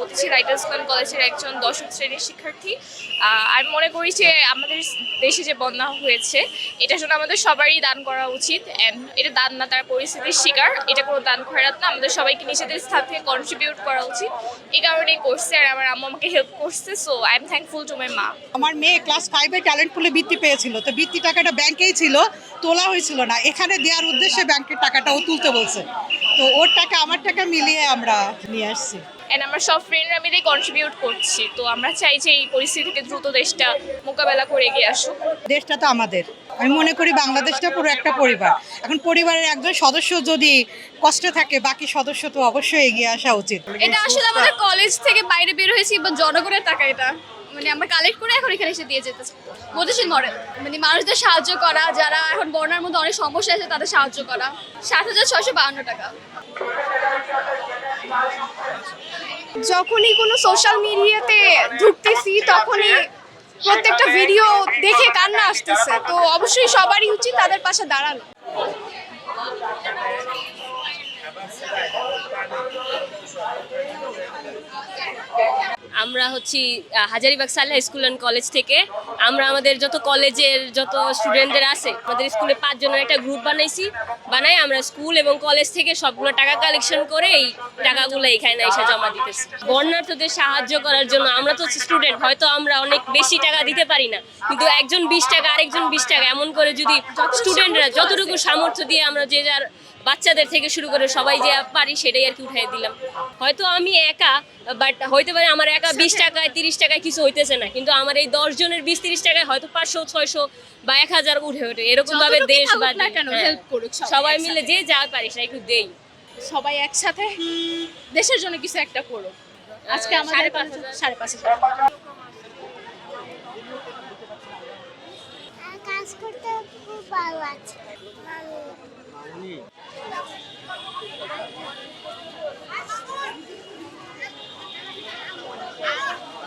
বলছি writers club কলেজের একজন দশম শ্রেণির শিক্ষার্থী। আমি মনে করি যে আমাদের দেশে যে বন্যা হয়েছে এটার জন্য আমাদের সবারই দান করা উচিত। অ্যান্ড এটা দান না, তার পরিস্থিতির শিকার। এটা কোনো দান খয়রাত না, আমাদের সবাইকে নিজেদের স্থান থেকে কন্ট্রিবিউট করা উচিত। এই কারণেই করছে, আর আমার আম্মু আমাকে হেল্প করছে। So I am thankful to my মা আমার মেয়ে ক্লাস ফাইভে ট্যালেন্ট পুলে বৃত্তি পেয়েছিল। তো বৃত্তি টাকাটা ব্যাংকেই ছিল, তোলা হয়েছিল না। এখানে দেওয়ার উদ্দেশ্যে ব্যাংকের টাকাটাও তুলতে বলছে। তো ওর টাকা, আমার টাকা মিলিয়ে আমরা নিয়ে আসছি। অ্যান্ড আমরা সব ফ্রেন্ডরা মিলে কন্ট্রিবিউট করছি। তো আমরা চাই যে এই পরিস্থিতি থেকে দ্রুত দেশটা মোকাবেলা করে এগিয়ে আসুক। দেশটা তো আমাদের। আমি মনে করি বাংলাদেশটা পুরো একটা পরিবার। এখন পরিবারের একজন সদস্য যদি কষ্টে থাকে বাকি সদস্য তো অবশ্যই এগিয়ে আসা উচিত। এটা আসলে আমাদের কলেজ থেকে বাইরে বের হয়েছি বা জনগণের টাকা এটা। মানে আমরা কালেক্ট করে এখন এখানে এসে দিয়ে যেতেছি গতিশীল মডেল মানে মানুষদের সাহায্য করা যারা এখন বন্যার মধ্যে অনেক সমস্যা আছে তাদের সাহায্য করা। সাত হাজার ছশো বাহান্ন টাকা। যখনই কোনো সোশ্যাল মিডিয়াতে ঢুকতেছি, তখনই প্রত্যেকটা ভিডিও দেখে কান্না আসতেছে। তো অবশ্যই সবারই উচিত তাদের পাশে দাঁড়ানো। আমরা হচ্ছি Hazaribagh Saleha school and college থেকে। আমরা আমাদের যত কলেজের যত স্টুডেন্টদের আছে আমাদের স্কুলে পাঁচজনের একটা গ্রুপ বানাইছি। বানাই আমরা স্কুল এবং কলেজ থেকে সবগুলো টাকা কালেকশন করে এই টাকাগুলো এখানে এসে জমা দিতেছি। বন্যার্থদের সাহায্য করার জন্য আমরা তো স্টুডেন্ট হয়তো আমরা অনেক বেশি টাকা দিতে পারি না। কিন্তু একজন বিশ টাকা আরেকজন বিশ টাকা এমন করে যদি স্টুডেন্টরা যতটুকু সামর্থ্য দিয়ে আমরা যে যার বাচ্চাদের থেকে শুরু করে সবাই যে পারি সেটাই আর কি উঠাই দিলাম। হয়তো আমি একা বাট হইতে পারে আমার একা বিশ টাকায় তিরিশ টাকায় কিছু হইতেছে না। কিন্তু আমার এই দশ জনের বিশ তিরিশ টাকায় হয়তো পাঁচশো ছয়শো বা এক হাজার উঠে ওঠে। এরকম ভাবে দেশ বা হ্যাঁ, করুক সবাই মিলে যে যা পারি সেটা একটু দেই। সবাই একসাথে? দেশের জন্য কিছু একটা করো আজকে আমাদের সাড়ে পাঁচ কাজ করতে খুব ভালো আছে মামনি Thank you.